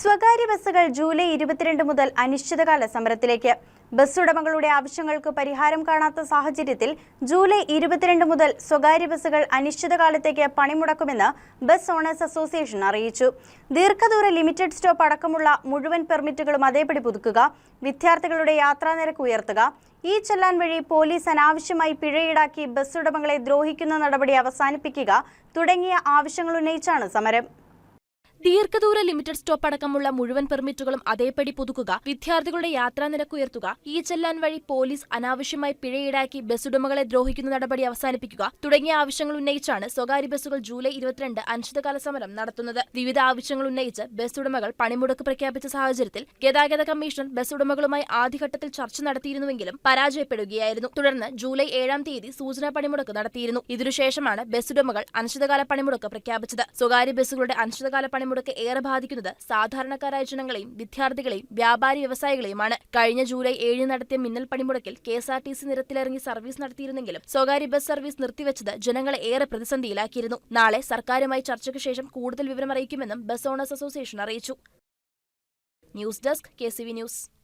സ്വകാര്യ ബസ്സുകൾ ജൂലൈ ഇരുപത്തിരണ്ട് മുതൽ അനിശ്ചിതകാല സമരത്തിലേക്ക്. ബസ് ഉടമകളുടെ ആവശ്യങ്ങൾക്ക് പരിഹാരം കാണാത്ത സാഹചര്യത്തിൽ ജൂലൈ ഇരുപത്തിരണ്ട് മുതൽ സ്വകാര്യ ബസ്സുകൾ അനിശ്ചിതകാലത്തേക്ക് പണിമുടക്കുമെന്ന് ബസ് ഓണേഴ്സ് അസോസിയേഷൻ അറിയിച്ചു. ദീർഘദൂര ലിമിറ്റഡ് സ്റ്റോപ്പ് അടക്കമുള്ള മുഴുവൻ പെർമിറ്റുകളും അതേപടി പുതുക്കുക വിദ്യാർത്ഥികളുടെ യാത്രാ നിരക്ക് ഉയർത്തുക ഈ ചെല്ലാൻ വഴി പോലീസ് അനാവശ്യമായി പിഴ ഈടാക്കി ബസ് ഉടമകളെ ദ്രോഹിക്കുന്ന നടപടി അവസാനിപ്പിക്കുക തുടങ്ങിയ ആവശ്യങ്ങൾ ഉന്നയിച്ചാണ് സമരം. ദീർഘദൂര ലിമിറ്റഡ് സ്റ്റോപ്പ് അടക്കമുള്ള മുഴുവൻ പെർമിറ്റുകളും അതേപടി പുതുക്കുക വിദ്യാർത്ഥികളുടെ യാത്രാ നിരക്ക് ഉയർത്തുക ഈ ചെല്ലാൻ വഴി പോലീസ് അനാവശ്യമായി പിഴ ഈടാക്കി ബസ് ഉടമകളെ ദ്രോഹിക്കുന്ന നടപടി അവസാനിപ്പിക്കുക തുടങ്ങിയ ആവശ്യങ്ങൾ ഉന്നയിച്ചാണ് സ്വകാര്യ ബസ്സുകൾ ജൂലൈ ഇരുപത്തിരണ്ട് അനിശ്ചിതകാല സമരം നടത്തുന്നത്. വിവിധ ആവശ്യങ്ങൾ ഉന്നയിച്ച് ബസ് ഉടമകൾ പണിമുടക്ക് പ്രഖ്യാപിച്ച സാഹചര്യത്തിൽ ഗതാഗത കമ്മീഷണർ ബസ് ഉടമകളുമായി ആദ്യഘട്ടത്തിൽ ചർച്ച നടത്തിയിരുന്നുവെങ്കിലും പരാജയപ്പെടുകയായിരുന്നു. തുടർന്ന് ജൂലൈ ഏഴാം തീയതി സൂചനാ പണിമുടക്ക് നടത്തിയിരുന്നു. ഇതിനുശേഷമാണ് ബസ് ഉടമകൾ അനിശ്ചിതകാല പണിമുടക്ക് പ്രഖ്യാപിച്ചത്. സ്വകാര്യ ബസ്സുകളുടെ അനിശ്ചിതകാല പണിമുടക്ക് ഏറെ ബാധിക്കുന്നത് സാധാരണക്കാരായ ജനങ്ങളെയും വിദ്യാർത്ഥികളെയും വ്യാപാരി വ്യവസായികളെയുമാണ്. കഴിഞ്ഞ ജൂലൈ ഏഴിന് നടത്തിയ മിന്നൽ പണിമുടക്കിൽ K S R T C നിരത്തിലിറങ്ങി service നടത്തിയിരുന്നെങ്കിലും സ്വകാര്യ ബസ് സർവീസ് നിർത്തിവെച്ചത് ജനങ്ങളെ ഏറെ പ്രതിസന്ധിയിലാക്കിയിരുന്നു. നാളെ സർക്കാരുമായി ചർച്ചയ്ക്ക് ശേഷം കൂടുതൽ വിവരമറിയിക്കുമെന്നും ബസ് ഓണേഴ്സ് അസോസിയേഷൻ അറിയിച്ചു. News desk K news.